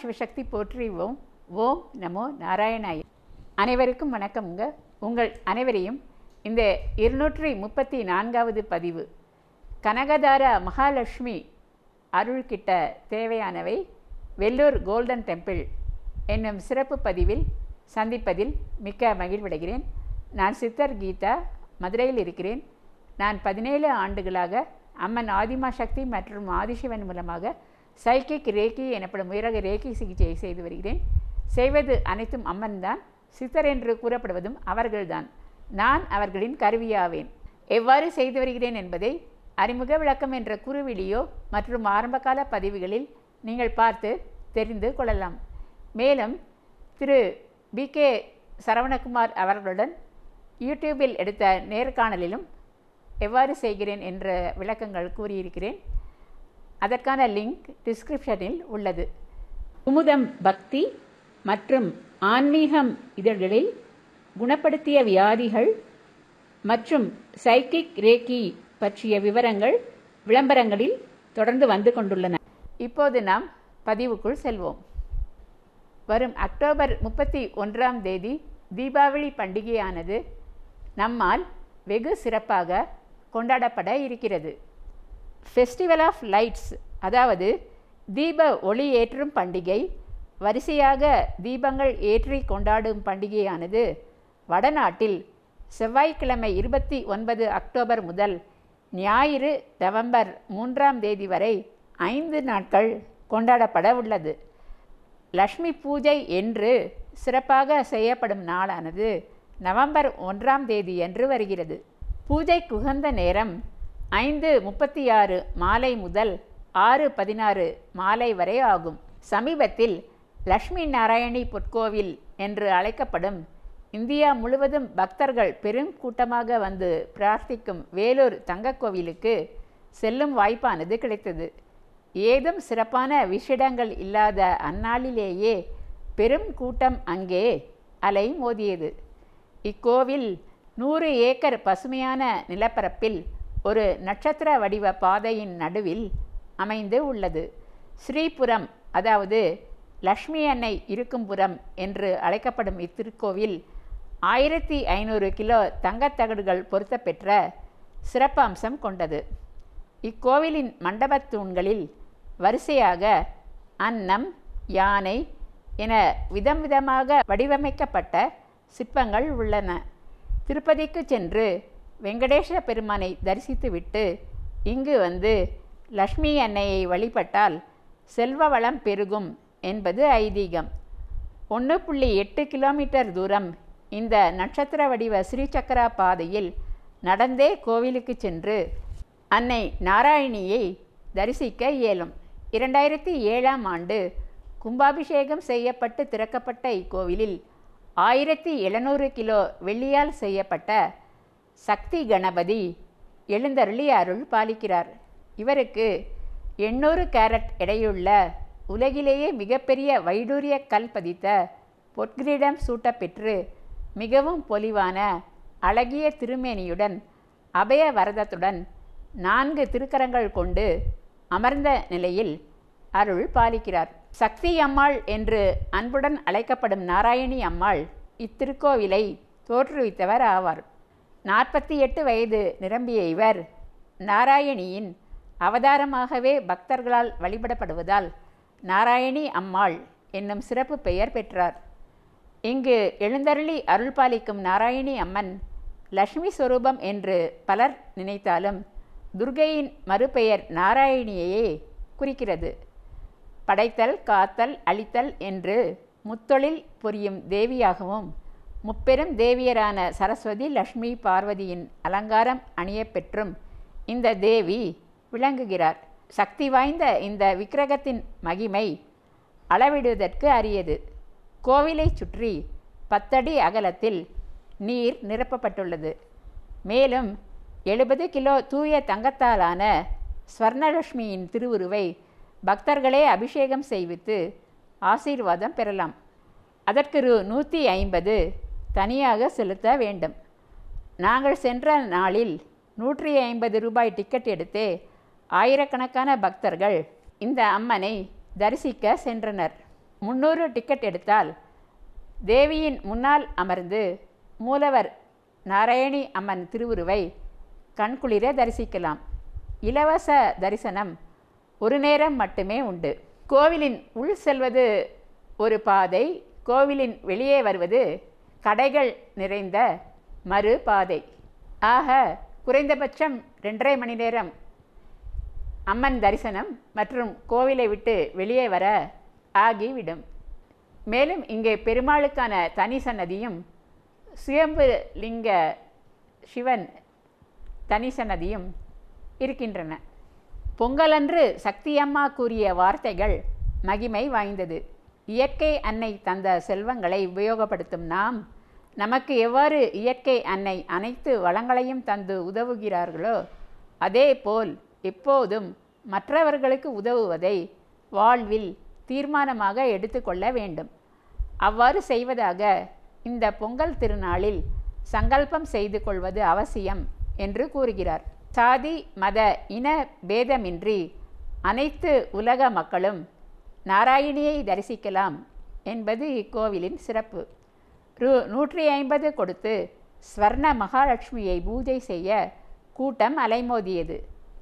சிவசக்தி போற்றி ஓம் ஓம் நமோ நாராயணாய. அனைவருக்கும் வணக்கம்ங்க. உங்கள் அனைவரையும் இந்த இருநூற்றி முப்பத்தி நான்காவது பதிவு கனகதார மகாலட்சுமி அருள்கிட்ட தேவையானவை வெள்ளூர் கோல்டன் டெம்பிள் என்னும் சிறப்பு பதிவில் சந்திப்பதில் மிக்க மகிழ்வடைகிறேன். நான் சித்தர் கீதா மதுரையில் இருக்கிறேன். நான் பதினேழு ஆண்டுகளாக அம்மன் ஆதிமா சக்தி மற்றும் ஆதிசிவன் மூலமாக சைக்கிக் ரேக்கி எனப்படும் உயரக ரேக்கி சிகிச்சையை செய்து வருகிறேன். செய்வது அனைத்தும் அம்மன் தான் சித்தர் என்று கூறப்படுவதும் அவர்கள்தான். நான் அவர்களின் கருவியாவேன். எவ்வாறு செய்து வருகிறேன் என்பதை அறிமுக விளக்கம் என்ற குறுவீடியோ மற்றும் ஆரம்பகால பதிவுகளில் நீங்கள் பார்த்து தெரிந்து கொள்ளலாம். மேலும் திரு. பி. கே. சரவணகுமார் அவர்களுடன் யூடியூபில் எடுத்த நேர்காணலிலும் எவ்வாறு செய்கிறேன் என்ற விளக்கங்கள் கூறியிருக்கிறேன். அதற்கான லிங்க் டிஸ்கிரிப்ஷனில் உள்ளது. குமுதம் பக்தி மற்றும் ஆன்மீகம் இதழ்களில் குணப்படுத்திய வியாதிகள் மற்றும் சைக்கிக் ரேக்கி பற்றிய விவரங்கள் விளம்பரங்களில் தொடர்ந்து வந்து கொண்டுள்ளன. இப்போது நாம் பதிவுக்குள் செல்வோம். வரும் அக்டோபர் முப்பத்தி ஒன்றாம் தேதி தீபாவளி பண்டிகையானது நம்மால் வெகு சிறப்பாக கொண்டாடப்பட இருக்கிறது. ஃபெஸ்டிவல் ஆஃப் லைட்ஸ் அதாவது தீப ஒளி ஏற்றும் பண்டிகை வரிசையாக தீபங்கள் ஏற்றி கொண்டாடும் பண்டிகையானது வடநாட்டில் செவ்வாய்க்கிழமை இருபத்தி ஒன்பது அக்டோபர் முதல் ஞாயிறு நவம்பர் மூன்றாம் தேதி வரை ஐந்து நாட்கள் கொண்டாடப்பட உள்ளது. லக்ஷ்மி பூஜை என்று சிறப்பாக செய்யப்படும் நாளானது நவம்பர் ஒன்றாம் தேதி என்று வருகிறது. பூஜை குகந்த நேரம் ஐந்து முப்பத்தி ஆறு மாலை முதல் ஆறு பதினாறு மாலை வரை ஆகும். சமீபத்தில் லக்ஷ்மி நாராயணி பொற்கோவில் என்று அழைக்கப்படும் இந்தியா முழுவதும் பக்தர்கள் பெரும் கூட்டமாக வந்து பிரார்த்திக்கும் வேலூர் தங்கக்கோவிலுக்கு செல்லும் வாய்ப்பானது கிடைத்தது. ஏதும் சிறப்பான விஷிடங்கள் இல்லாத அந்நாளிலேயே பெரும் கூட்டம் அங்கே அலை மோதியது. இக்கோவில் நூறு ஏக்கர் பசுமையான நிலப்பரப்பில் ஒரு நட்சத்திர வடிவ பாதையின் நடுவில் அமைந்து உள்ளது. ஸ்ரீபுரம் அதாவது லக்ஷ்மி அன்னை இருக்கும்புறம் என்று அழைக்கப்படும் இத்திருக்கோவில் ஆயிரத்தி ஐநூறு கிலோ தங்கத்தகடுகள் பொருத்தப்பெற்ற சிறப்பம்சம் கொண்டது. இக்கோவிலின் மண்டபத் தூண்களில் வரிசையாக அன்னம் யானை என விதம் விதமாக வடிவமைக்கப்பட்ட சிற்பங்கள் உள்ளன. திருப்பதிக்கு சென்று வெங்கடேஸ்வர பெருமானை தரிசித்துவிட்டு இங்கு வந்து லக்ஷ்மி அன்னையை வழிபட்டால் செல்வ வளம் பெருகும் என்பது ஐதீகம். ஒன்று புள்ளி எட்டு கிலோமீட்டர் தூரம் இந்த நட்சத்திர வடிவ ஸ்ரீசக்கரா பாதையில் நடந்தே கோவிலுக்கு சென்று அன்னை நாராயணியை தரிசிக்க இயலும். இரண்டாயிரத்தி ஏழாம் ஆண்டு கும்பாபிஷேகம் செய்யப்பட்டு திறக்கப்பட்ட இக்கோவிலில் ஆயிரத்தி எழுநூறு கிலோ வெள்ளியால் செய்யப்பட்ட சக்தி கணபதி எழுந்தருளி அருள் பாலிக்கிறார். இவருக்கு எண்ணூறு கேரட் எடையுள்ள உலகிலேயே மிகப்பெரிய வைடூரிய கல் பதித்த பொற்கிரீடம் சூட்டப்பெற்று மிகவும் பொலிவான அழகிய திருமேனியுடன் அபய வரதத்துடன் நான்கு திருக்கரங்கள் கொண்டு அமர்ந்த நிலையில் அருள் பாலிக்கிறார். சக்தி அம்மாள் என்று அன்புடன் அழைக்கப்படும் நாராயணி அம்மாள் இத்திருக்கோவிலை தோற்றுவித்தவர் ஆவார். நாற்பத்தி எட்டு வயது நிரம்பிய இவர் நாராயணியின் அவதாரமாகவே பக்தர்களால் வழிபடப்படுவதால் நாராயணி அம்மாள் என்னும் சிறப்பு பெயர் பெற்றார். இங்கு எழுந்தருளி அருள் பாலிக்கும் நாராயணி அம்மன் லக்ஷ்மி ஸ்வரூபம் என்று பலர் நினைத்தாலும் துர்கையின் மறுபெயர் நாராயணியையே குறிக்கிறது. படைத்தல் காத்தல் அழித்தல் என்று முத்தொழில் புரியும் தேவியாகவும் முப்பெரும் தேவியரான சரஸ்வதி லக்ஷ்மி பார்வதியின் அலங்காரம் அணியப்பெற்றும் இந்த தேவி விளங்குகிறார். சக்தி வாய்ந்த இந்த விக்கிரகத்தின் மகிமை அளவிடுவதற்கு அரியது. கோவிலை சுற்றி பத்தடி அகலத்தில் நீர் நிரப்பப்பட்டுள்ளது. மேலும் எழுபது கிலோ தூய தங்கத்தாலான ஸ்வர்ணலட்சுமியின் திருவுருவை பக்தர்களே அபிஷேகம் செய்வித்து ஆசீர்வாதம் பெறலாம். அதற்கு ரூ நூற்றி ஐம்பது தனியாக செலுத்த வேண்டும். நாங்கள் சென்ற நாளில் நூற்றி ஐம்பது ரூபாய் டிக்கெட் எடுத்து ஆயிரக்கணக்கான பக்தர்கள் இந்த அம்மனை தரிசிக்க சென்றனர். முன்னூறு டிக்கெட் எடுத்தால் தேவியின் முன்னால் அமர்ந்து மூலவர் நாராயணி அம்மன் திருவுருவை கண்குளிர தரிசிக்கலாம். இலவச தரிசனம் ஒரு நேரம் மட்டுமே உண்டு. கோவிலின் உள் செல்வது ஒரு பாதை கோவிலின் வெளியே வருவது கடைகள் நிறைந்த மறு பாதை ஆக குறைந்தபட்சம் ரெண்டரை மணி நேரம் அம்மன் தரிசனம் மற்றும் கோவிலை விட்டு வெளியே வர ஆகிவிடும். மேலும் இங்கே பெருமாளுக்கான தனி சன்னதியும் சுயம்பு லிங்க சிவன் தனி சன்னதியும் இருக்கின்றன. பொங்கலன்று சக்தியம்மா கூறிய வார்த்தைகள் மகிமை வாய்ந்தது. இயற்கை அன்னை தந்த செல்வங்களை உபயோகப்படுத்தும் நாம் நமக்கு எவ்வாறு இயற்கை அன்னை அனைத்து வளங்களையும் தந்து உதவுகிறார்களோ அதேபோல் எப்போதும் மற்றவர்களுக்கு உதவுவதை வாழ்வில் தீர்மானமாக எடுத்துக்கொள்ள வேண்டும். அவ்வாறு செய்வதாக இந்த பொங்கல் திருநாளில் சங்கல்பம் செய்து கொள்வது அவசியம் என்று கூறுகிறார். சாதி மத இன பேதமின்றி அனைத்து உலக மக்களும் நாராயணியை தரிசிக்கலாம் என்பது இக்கோவிலின் சிறப்பு. ரூ நூற்றி ஐம்பது கொடுத்து ஸ்வர்ண மகாலட்சுமியை பூஜை செய்ய கூட்டம் அலைமோதியது.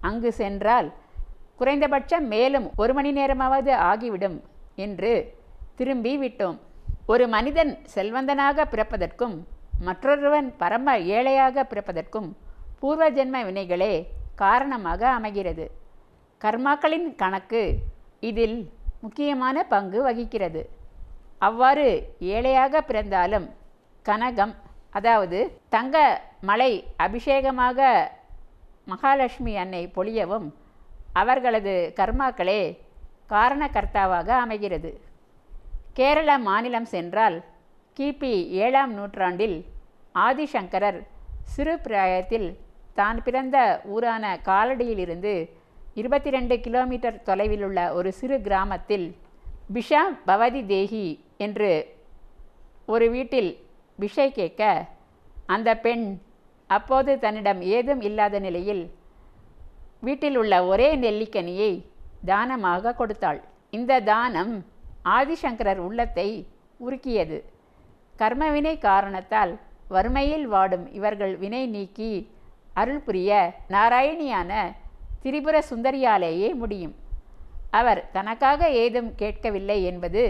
அங்கு சென்றால் குறைந்தபட்சம் மேலும் ஒரு மணி நேரமாவது ஆகிவிடும் என்று திரும்பி விட்டோம். ஒரு மனிதன் செல்வந்தனாக பிறப்பதற்கும் மற்றொருவன் பரம ஏழையாக பிறப்பதற்கும் பூர்வ ஜென்ம வினைகளே காரணமாக அமைகிறது. கர்மாக்களின் கணக்கு இதில் முக்கியமான பங்கு வகிக்கிறது. அவ்வாறு ஏழையாக பிறந்தாலும் கனகம் அதாவது தங்க மலை அபிஷேகமாக மகாலட்சுமி அன்னை பொழியவும் அவர்களது கர்மாக்களே காரணகர்த்தாவாக அமைகிறது. கேரள மாநிலம் சென்றால் கிபி ஏழாம் நூற்றாண்டில் ஆதிசங்கரர் சிறு பிராயத்தில் தான் பிறந்த ஊரான காலடியிலிருந்து இருபத்தி ரெண்டு கிலோமீட்டர் தொலைவில் உள்ள ஒரு சிறு கிராமத்தில் பிஷா பவதி தேகி என்று ஒரு வீட்டில் பிஷை கேட்க அந்த பெண் அப்போது தன்னிடம் ஏதும் இல்லாத நிலையில் வீட்டில் உள்ள ஒரே நெல்லிக்கனியை தானமாக கொடுத்தாள். இந்த தானம் ஆதிசங்கரர் உள்ளத்தை உருக்கியது. கர்மவினை காரணத்தால் வறுமையில் வாடும் இவர்கள் வினை நீக்கி அருள் புரிய நாராயணியான திரிபுர சுந்தரியாலேயே முடியும். அவர் தனக்காக ஏதும் கேட்கவில்லை என்பது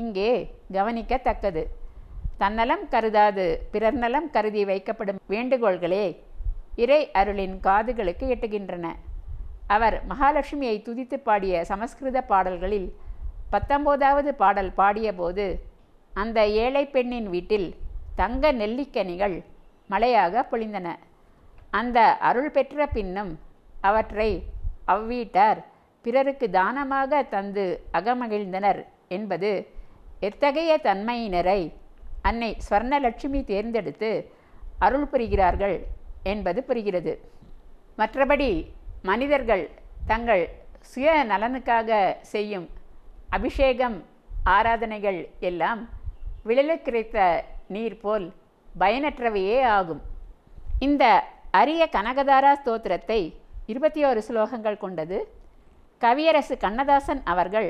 இங்கே கவனிக்கத்தக்கது. தன்னலம் கருதாது பிறர் நலம் கருதி வைக்கப்படும் வேண்டுகோள்களே இறை அருளின் காதுகளுக்கு எட்டுகின்றன. அவர் மகாலட்சுமியை துதித்து பாடிய சமஸ்கிருத பாடல்களில் பத்தொம்போதாவது பாடல் பாடியபோது அந்த ஏழை பெண்ணின் வீட்டில் தங்க நெல்லிக்கனிகள் மழையாக பொழிந்தன. அந்த அருள் பெற்ற பின்னும் அவற்றை அவ்வீட்டார் பிறருக்கு தானமாக தந்து அகமகிழ்ந்தனர் என்பது எத்தகைய தன்மையினரை அன்னை ஸ்வர்ணலட்சுமி தேர்ந்தெடுத்து அருள் புரிகிறார்கள் என்பது புரிகிறது. மற்றபடி மனிதர்கள் தங்கள் சுய நலனுக்காக செய்யும் அபிஷேகம் ஆராதனைகள் எல்லாம் விழலுக்கு கிடைத்த நீர் போல் பயனற்றவையே ஆகும். இந்த அரிய கனகதாரா ஸ்தோத்திரத்தை இருபத்தி ஓரு ஸ்லோகங்கள் கொண்டது. கவியரசு கண்ணதாசன் அவர்கள்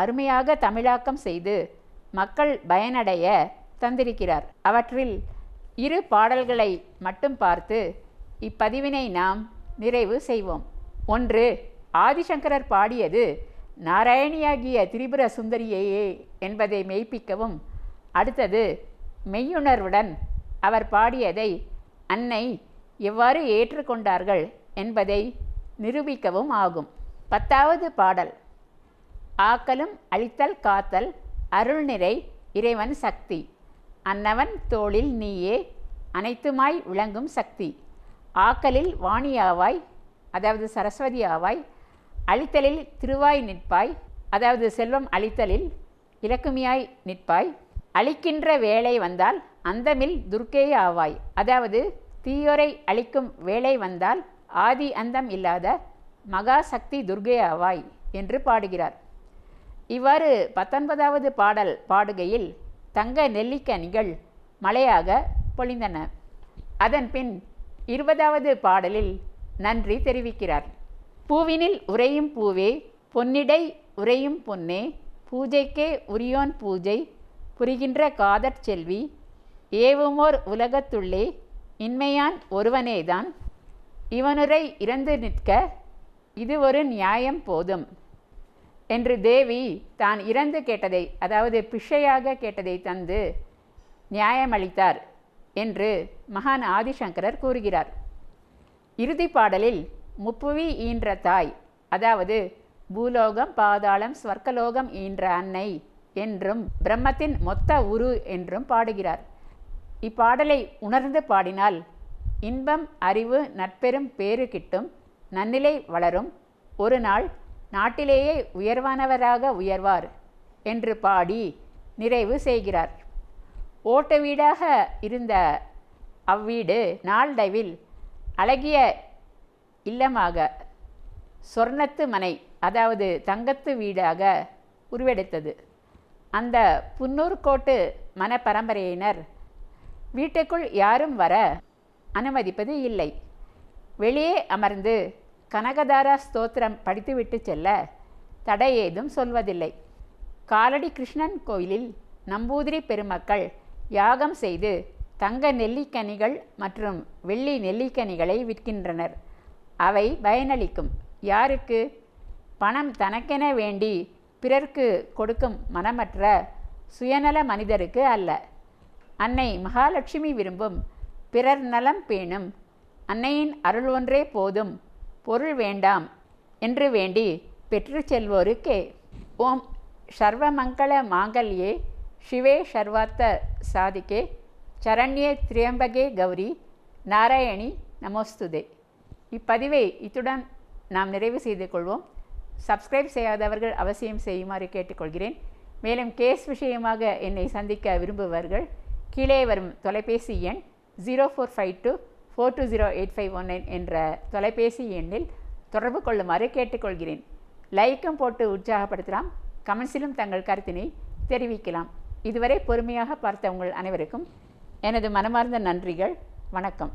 அருமையாக தமிழாக்கம் செய்து மக்கள் பயனடைய தந்திருக்கிறார். அவற்றில் இரு பாடல்களை மட்டும் பார்த்து இப்பதிவினை நாம் நிறைவு செய்வோம். ஒன்று ஆதிசங்கரர் பாடியது நாராயணியாகிய திரிபுர சுந்தரியையே என்பதை மெய்ப்பிக்கவும். அடுத்தது மெய்யுணர்வுடன் அவர் பாடியதை அன்னை எவ்வாறு ஏற்றுக்கொண்டார்கள் என்பதை நிரூபிக்கவும் ஆகும். பத்தாவது பாடல். ஆக்கலும் அழித்தல் காத்தல் அருள்நிறை இறைவன் சக்தி. அன்னவன் தோளில் நீயே அனைத்துமாய் விளங்கும் சக்தி. ஆக்கலில் வாணியாவாய் அதாவது சரஸ்வதி ஆவாய் அழித்தலில் திருவாய் நிற்பாய் அதாவது செல்வம் அழித்தலில் இலக்குமியாய் நிற்பாய். அழிக்கின்ற வேலை வந்தால் அந்தமில் துர்க்கே ஆவாய். அதாவது தீயோரை அழிக்கும் வேலை வந்தால் ஆதி அந்தம் இல்லாத மகாசக்தி துர்கையாவாய் துர்கே ஆவாய் என்று பாடுகிறார். இவ்வாறு பத்தொன்பதாவது பாடல் பாடுகையில் தங்க நெல்லிக்கனிகள் மழையாக பொழிந்தன. அதன்பின் இருபதாவது பாடலில் நன்றி தெரிவிக்கிறார். பூவினில் உறையும் பூவே பொன்னிடை உறையும் பொன்னே பூஜைக்கே உரியோன் பூஜை புரிகின்ற காதற் செல்வி ஏவுமோர் உலகத்துள்ளே இன்மையான் ஒருவனேதான் இவனுரை இறந்து நிற்க இது ஒரு நியாயம் போதும். என்று தேவி தான் இறந்து கேட்டதை அதாவது பிஷையாக கேட்டதை தந்து நியாயமளித்தார் என்று மகான் ஆதிசங்கரர் கூறுகிறார். இறுதி பாடலில் முப்புவி ஈன்ற தாய் அதாவது பூலோகம் பாதாளம் ஸ்வர்க்கலோகம் ஈன்ற அன்னை என்றும் பிரம்மத்தின் மொத்த உரு என்றும் பாடுகிறார். இப்பாடலை உணர்ந்து பாடினால் இன்பம் அறிவு நட்பெரும் பேறு கிட்டும் நன்னிலை வளரும். ஒரு நாள் நாட்டிலேயே உயர்வானவராக உயர்வார் என்று பாடி நிறைவு செய்கிறார். ஓட்ட வீடாக இருந்த அவ்வீடு நாள்டைவில் அழகிய இல்லமாக சொர்ணத்து மனை அதாவது தங்கத்து வீடாக உருவெடுத்தது. அந்த புன்னூர்கோட்டு மன பரம்பரையினர் வீட்டுக்குள் யாரும் வர அனுமதிப்பது இல்லை. வெளியே அமர்ந்து கனகதாரா ஸ்தோத்திரம் படித்துவிட்டு செல்ல தடை ஏதும் சொல்வதில்லை. காலடி கிருஷ்ணன் கோயிலில் நம்பூதிரி பெருமக்கள் யாகம் செய்து தங்க நெல்லிக்கனிகள் மற்றும் வெள்ளி நெல்லிக்கனிகளை விற்கின்றனர். அவை பயனளிக்கும். யாருக்கு? பணம் தனக்கென வேண்டி பிறர்க்கு கொடுக்கும் மனமற்ற சுயநல மனிதருக்கு அல்ல. அன்னை மகாலட்சுமி விரும்பும் பிறர் நலம் பேணும். அன்னையின் அருள் ஒன்றே போதும். பொருள் வேண்டாம் என்று வேண்டி பெற்று செல்வோருக்கே. ஓம் சர்வமங்கள மாங்கல்யே சிவே சர்வார்த்த சாதிக்கே சரண்யே திரியம்பகே கௌரி நாராயணி நமோஸ்துதே. இப்பதிவை இத்துடன் நாம் நிறைவு செய்து கொள்வோம். சப்ஸ்கிரைப் செய்யாதவர்கள் அவசியம் செய்யுமாறு கேட்டுக்கொள்கிறேன். மேலும் கேஸ் விஷயமாக என்னை சந்திக்க விரும்புபவர்கள் கீழே வரும் தொலைபேசி எண் zero four five two four two zero eight five one nine என்ற தொலைபேசி எண்ணில் தொடர்பு கொள்ளுமாறு கேட்டுக்கொள்கிறேன். லைக்கும் போட்டு உற்சாகப்படுத்தலாம். கமெண்ட்ஸிலும் தங்கள் கருத்தினை தெரிவிக்கலாம். இதுவரை பொறுமையாக பார்த்த உங்கள் அனைவருக்கும் எனது மனமார்ந்த நன்றிகள். வணக்கம்.